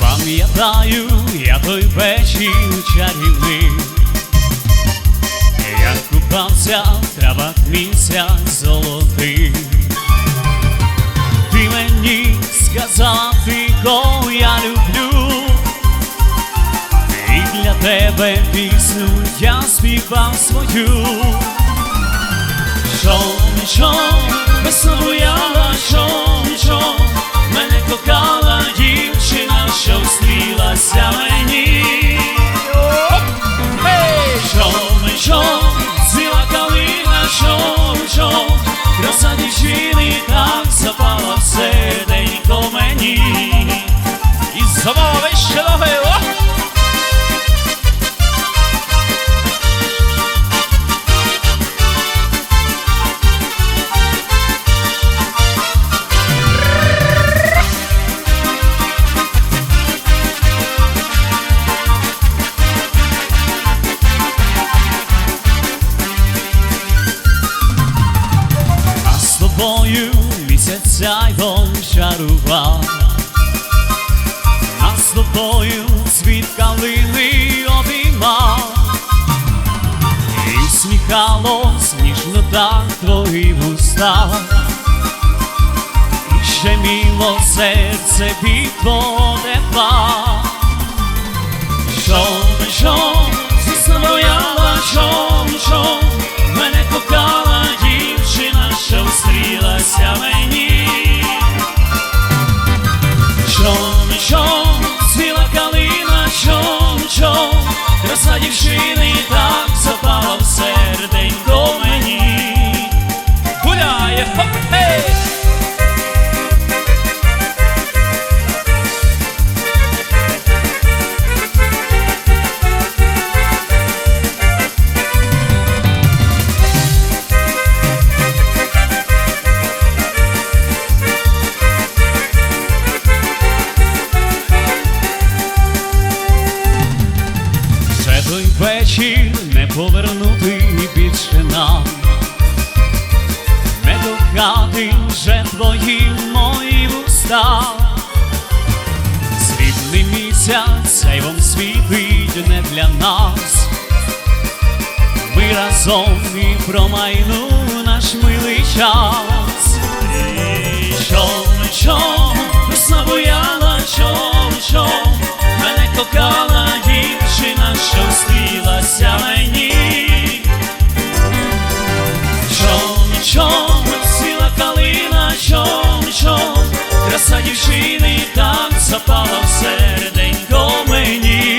Пам'ятаю я той вечір чарівний, я купався в травах місяць золотий. Ти мені сказала, ти кого я люблю, і для тебе пісню я співав свою. Що, що, й чарував, а з тобою світ калини обіймав, і сміхалось ніжно так твої вуста, і ще міло серце від твого тепла. Що, що, звісно, бояла, що, краса дівчини так запала в серденько Вечір не повернути більше нам, не кохати вже твої мої вуста. Срібний місяць сяйвом світить не для нас. Ми разом і промайну наш милий час. Що, що, весна буяла, що, що, мене кохала дівчина, що встрілася мені. чом, чом, ціла калина, чом, чом, краса дівчини так запала в серденько мені.